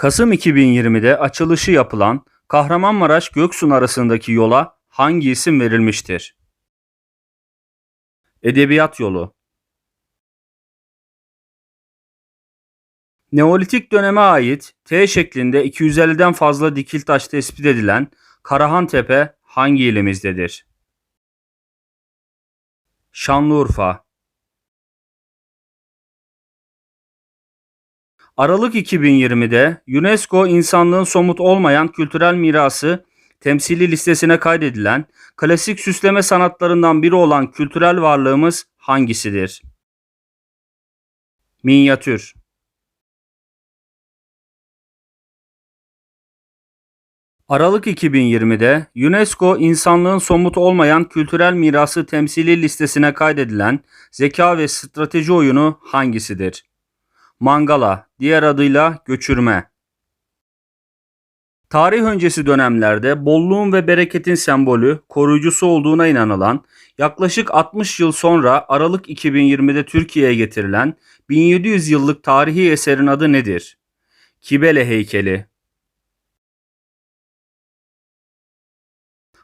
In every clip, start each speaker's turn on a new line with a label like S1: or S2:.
S1: Kasım 2020'de açılışı yapılan Kahramanmaraş Göksun arasındaki yola hangi isim verilmiştir? Edebiyat yolu. Neolitik döneme ait T şeklinde 250'den fazla dikil taş tespit edilen Karahan Tepe hangi ilimizdedir? Şanlıurfa. Aralık 2020'de UNESCO insanlığın somut olmayan kültürel mirası temsili listesine kaydedilen klasik süsleme sanatlarından biri olan kültürel varlığımız hangisidir? Minyatür. Aralık 2020'de UNESCO insanlığın somut olmayan kültürel mirası temsili listesine kaydedilen zeka ve strateji oyunu hangisidir? Mangala, diğer adıyla göçürme. Tarih öncesi dönemlerde bolluğun ve bereketin sembolü, koruyucusu olduğuna inanılan, yaklaşık 60 yıl sonra Aralık 2020'de Türkiye'ye getirilen 1700 yıllık tarihi eserin adı nedir? Kibele heykeli.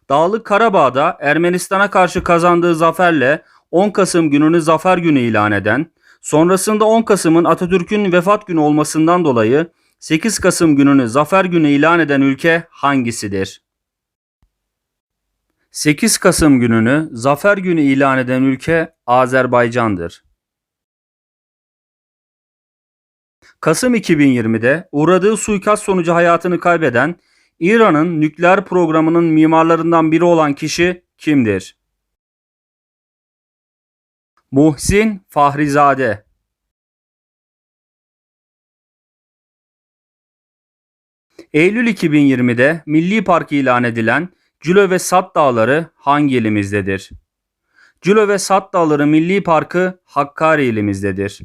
S1: Dağlık Karabağ'da Ermenistan'a karşı kazandığı zaferle 10 Kasım gününü zafer günü ilan eden, sonrasında 10 Kasım'ın Atatürk'ün vefat günü olmasından dolayı 8 Kasım gününü zafer günü ilan eden ülke hangisidir? 8 Kasım gününü zafer günü ilan eden ülke Azerbaycan'dır. Kasım 2020'de uğradığı suikast sonucu hayatını kaybeden İran'ın nükleer programının mimarlarından biri olan kişi kimdir? Muhsin Fahrizade Eylül 2020'de Milli Park ilan edilen Cülo ve Sat Dağları hangi ilimizdedir? Cülo ve Sat Dağları Milli Parkı Hakkari ilimizdedir.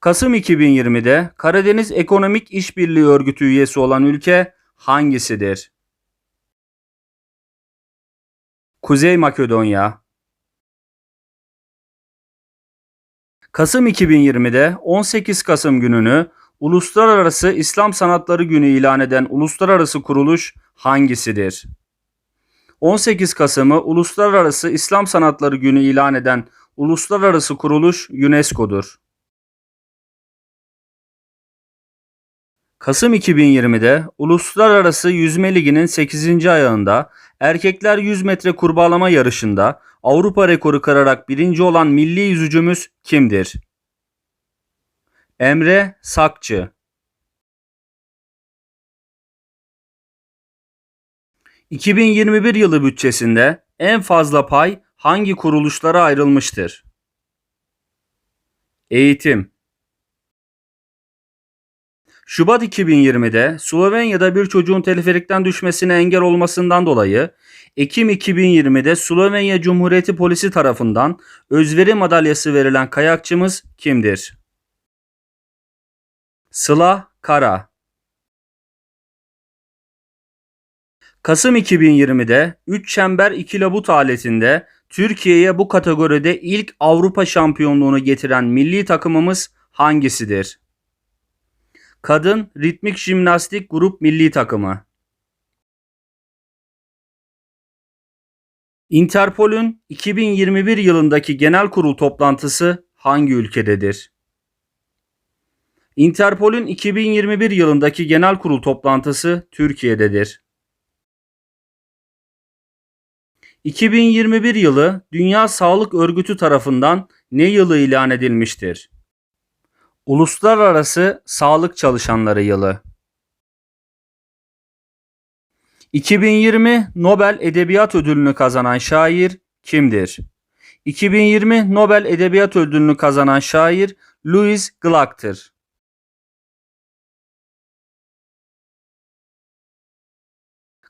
S1: Kasım 2020'de Karadeniz Ekonomik İşbirliği Örgütü üyesi olan ülke hangisidir? Kuzey Makedonya Kasım 2020'de 18 Kasım gününü Uluslararası İslam Sanatları Günü ilan eden uluslararası kuruluş hangisidir? 18 Kasım'ı Uluslararası İslam Sanatları Günü ilan eden uluslararası kuruluş UNESCO'dur. Kasım 2020'de Uluslararası Yüzme Ligi'nin 8. ayağında erkekler 100 metre kurbağalama yarışında Avrupa rekoru kırarak birinci olan milli yüzücümüz kimdir? Emre Sakçı 2021 yılı bütçesinde en fazla pay hangi kuruluşlara ayrılmıştır? Eğitim Şubat 2020'de Slovenya'da bir çocuğun teleferikten düşmesine engel olmasından dolayı Ekim 2020'de Slovenya Cumhuriyeti Polisi tarafından özveri madalyası verilen kayakçımız kimdir? Sıla Kara Kasım 2020'de 3 çember 2 labut aletinde Türkiye'ye bu kategoride ilk Avrupa şampiyonluğunu getiren milli takımımız hangisidir? Kadın Ritmik Jimnastik Grup Milli Takımı. Interpol'ün 2021 yılındaki genel kurul toplantısı hangi ülkededir? Interpol'ün 2021 yılındaki genel kurul toplantısı Türkiye'dedir. 2021 yılı Dünya Sağlık Örgütü tarafından ne yılı ilan edilmiştir? Uluslararası Sağlık Çalışanları Yılı 2020 Nobel Edebiyat Ödülünü kazanan şair kimdir? 2020 Nobel Edebiyat Ödülünü kazanan şair Louis Gluck'tır.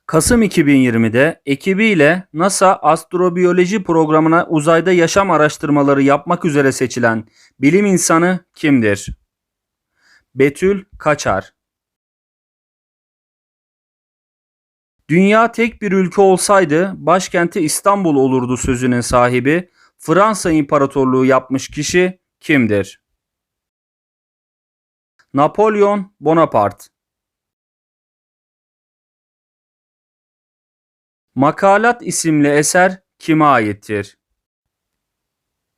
S1: Kasım 2020'de ekibiyle NASA astrobiyoloji programına uzayda yaşam araştırmaları yapmak üzere seçilen bilim insanı kimdir? Betül Kaçar Dünya tek bir ülke olsaydı başkenti İstanbul olurdu sözünün sahibi Fransa İmparatorluğu yapmış kişi kimdir? Napolyon Bonaparte Makalat isimli eser kime aittir?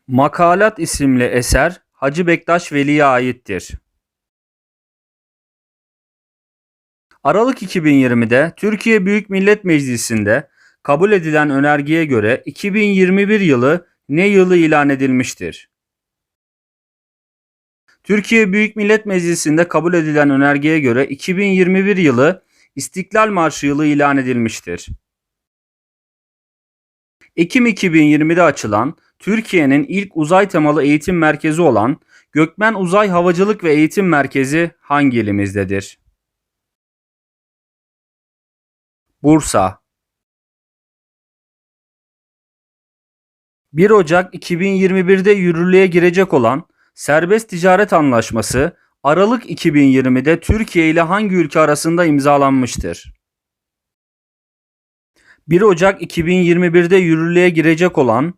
S1: Makalat isimli eser Hacı Bektaş Veli'ye aittir. Aralık 2020'de Türkiye Büyük Millet Meclisi'nde kabul edilen önergeye göre 2021 yılı ne yılı ilan edilmiştir? Türkiye Büyük Millet Meclisi'nde kabul edilen önergeye göre 2021 yılı İstiklal Marşı yılı ilan edilmiştir. Ekim 2020'de açılan Türkiye'nin ilk uzay temalı eğitim merkezi olan Gökmen Uzay Havacılık ve Eğitim Merkezi hangi ilimizdedir? Bursa 1 Ocak 2021'de yürürlüğe girecek olan Serbest Ticaret Anlaşması Aralık 2020'de Türkiye ile hangi ülke arasında imzalanmıştır? 1 Ocak 2021'de yürürlüğe girecek olan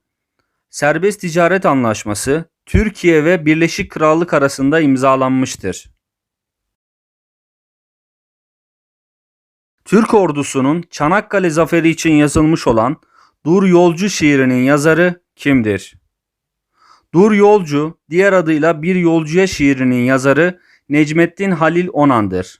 S1: Serbest Ticaret Anlaşması Türkiye ve Birleşik Krallık arasında imzalanmıştır. Türk ordusunun Çanakkale zaferi için yazılmış olan Dur Yolcu şiirinin yazarı kimdir? Dur Yolcu, diğer adıyla Bir Yolcuya şiirinin yazarı Necmettin Halil Onan'dır.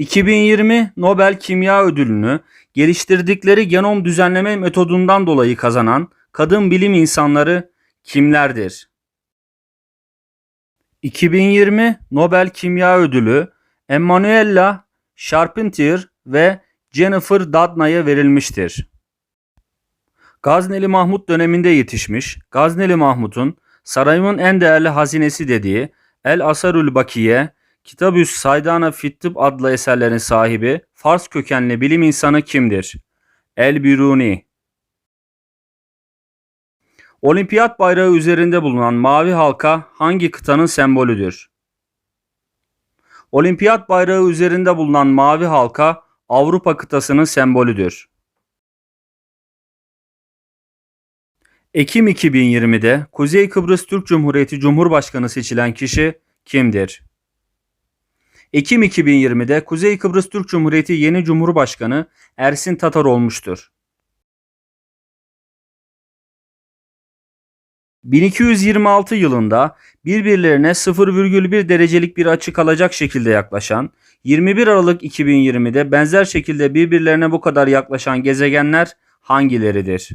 S1: ...2020 Nobel Kimya Ödülünü geliştirdikleri genom düzenleme metodundan dolayı kazanan kadın bilim insanları kimlerdir? 2020 Nobel Kimya Ödülü Emanuela Charpentier ve Jennifer Doudna'ya verilmiştir. Gazneli Mahmut döneminde yetişmiş, Gazneli Mahmut'un sarayımın en değerli hazinesi dediği El Asarül Bakiye, Kitabüs Saydana Fittib adlı eserlerin sahibi Fars kökenli bilim insanı kimdir? El Biruni. Olimpiyat bayrağı üzerinde bulunan mavi halka hangi kıtanın sembolüdür? Olimpiyat bayrağı üzerinde bulunan mavi halka Avrupa kıtasının sembolüdür. Ekim 2020'de Kuzey Kıbrıs Türk Cumhuriyeti Cumhurbaşkanı seçilen kişi kimdir? Ekim 2020'de Kuzey Kıbrıs Türk Cumhuriyeti yeni Cumhurbaşkanı Ersin Tatar olmuştur. 1226 yılında birbirlerine 0,1 derecelik bir açı kalacak şekilde yaklaşan, 21 Aralık 2020'de benzer şekilde birbirlerine bu kadar yaklaşan gezegenler hangileridir?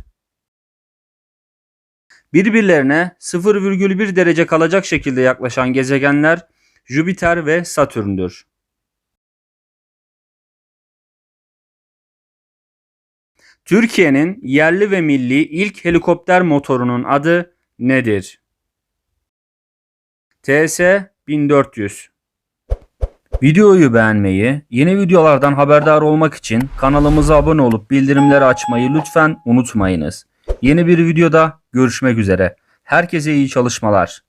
S1: Birbirlerine 0,1 derece kalacak şekilde yaklaşan gezegenler Jüpiter ve Satürn'dür. Türkiye'nin yerli ve milli ilk helikopter motorunun adı nedir? TS 1400 Videoyu beğenmeyi, yeni videolardan haberdar olmak için kanalımıza abone olup bildirimleri açmayı lütfen unutmayınız. Yeni bir videoda görüşmek üzere. Herkese iyi çalışmalar.